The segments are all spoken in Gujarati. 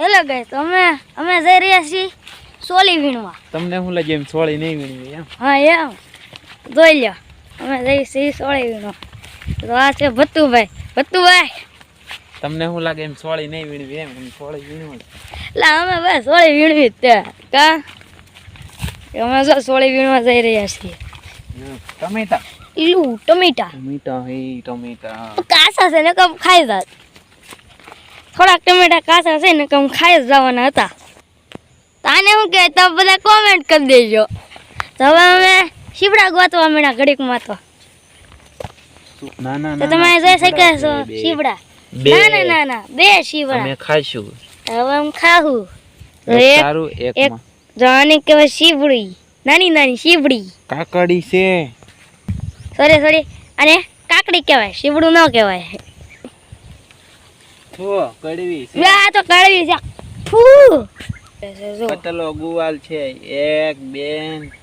હેલો ગાઈસ અમે અમે જઈ રહ્યા છીએ સોલી વીણવા. તમને શું લાગે એમ સોળી નહીં વીણવી એમ? હા એમ. જોઈ લ્યો. અમે જઈ છીએ સોળી વીણવા. તો આ છે ભત્તુભાઈ. ભત્તુભાઈ! તમને શું લાગે એમ સોળી નહીં વીણવી એમ? એમ સોળી વીણવું એટલે અમે બસ સોળી વીણવી જ તે. કા? અમે જો સોળી વીણવા જઈ રહ્યા છીએ. ટમેટા. ઈલું ટમેટા. ટમેટા હે ટમેટા. કાસા છે ને કમ ખાઈ જાત. થોડાક ટમેટા કાચા છે ને કમ ખાઈ જ જવાના હતા. તાને હું કહે તમે બધા કોમેન્ટ કરી દેજો. તો હવે અમે શીપડા ગોતવા મીણા ઘડીકમાં તો. તો તમે જોઈ શકે છો શીપડા ના ના ના ના બે શીપડા અમે ખાશું હવે આમ ખાવું એક સારું માં. કહેવાય શીપડી નાની નાની શીપડી કાકડી છે. સોરી સોરી અને કાકડી કહેવાય શીપડું ન કહેવાય. છો કડવી છે. આ તો કડવી છે. ફૂ. કટલો ગુવાલ છે. એક બે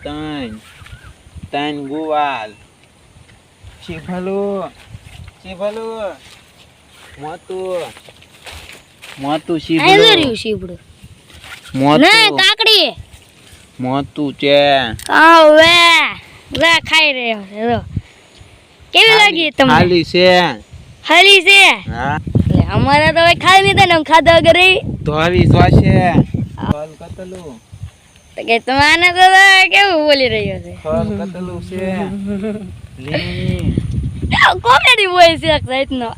ત્રણ. ત્રણ ગુવાલ. શીફલું શીફલું મોતું મોતું શીફલું ના મોતું કાકડી. મોતું છે. હા વે વે ખાઈ રહ્યો છે કેવી લાગી તમને? ખાલી છે. હાલી છે? હા. અમારે તો ખાઈ થાય ને ખાધા વગર. ધોરી શ્વાસે ફલ કતલું. કે તમે તો કેવું બોલી રહ્યો છે? ફલ કતલું છે. કોમેડી બોય છે એક જાતનો.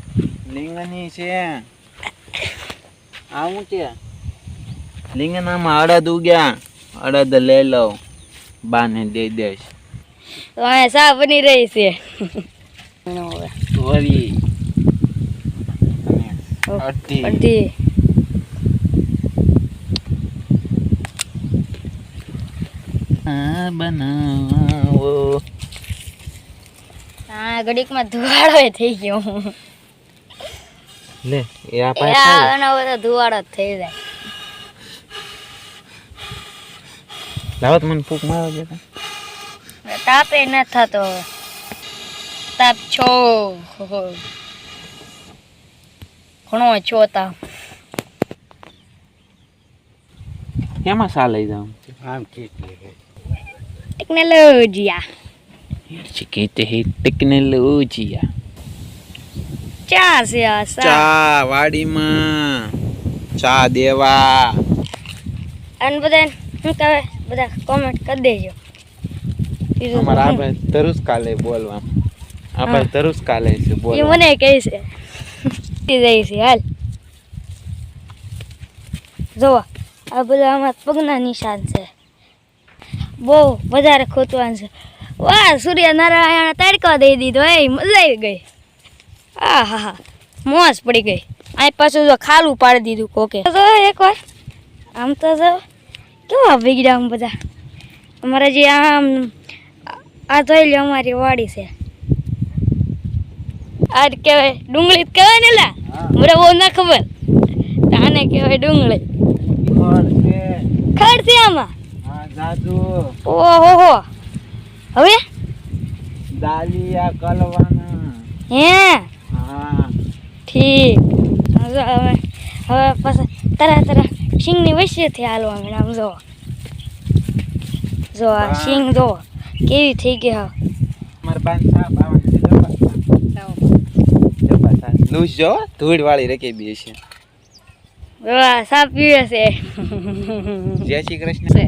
લીંગણી છે. આવું છે? લીંગણામાં અડદ ઉગ્યા. અડદ લઈ લઉં. બાને દઈ દઈશ. તો અહીંયા સા બની રહી છે. અને અડધી. આ બનાવો. હા ઘડીકમાં ધુવાડો થઈ ગયો. લે એ આ એ તો ધુવાડો થઈ જાય. લાવત મને ફૂક મારો દે. તાપે ન થતો. તાપ છો. ઘણો તાપ એમાં સા લઈ જાઉં? ટેકનોલોજીયા. કહેતે હે ટેકનોલોજીયા. ચા છે આ ચા ચા વાડીમાં. ચા દેવા. અને બધા શું કહેવાય બધા કોમેન્ટ કરી દેજો. બીજું અમારા શું? આપણે તરુસ કાલે બોલવા. આપણે. તરુસ કાલે છે એ બોલવા મને કહે છે. જાય છે જોવો આ બધા આમાં પગના નિશાન છે. બહુ વધારે ખોતવાનું છે. વાહ, સૂર્યનારાયણ તડકો દઈ દીધો, એ મજા ગઈ. આ હા હા મોસ પડી ગઈ. અહીં પાછું જો ખાલું પાડી દીધું કોકે. તો એકવાર, આમ તો જો, કેવા વિગડ્યા આમ બધા. અમારે જે આમ, આ જોઈ લો અમારી વાડી છે. આ જ કહેવાય ડુંગળી જ કહેવાય ને લા? મને બહુ ના ખબર. આને કહેવાય ડુંગળી. ખડ છે. આમાં? ઓહો હો હવે? દાલિયા કલવાના. હે? હા. ઠીક. હવે હવે હવે પાછા તરા તરા સિંગની વચ્ચેથી હાલવા માંડ્યા આમ જો. જો આ. સિંગ જો કેવી થઈ ગઈ હા મારા છે લૂસ જો ધૂળ વાળી રખી બી છે. વાહ સાપ પીવે છે. જય શ્રી કૃષ્ણ.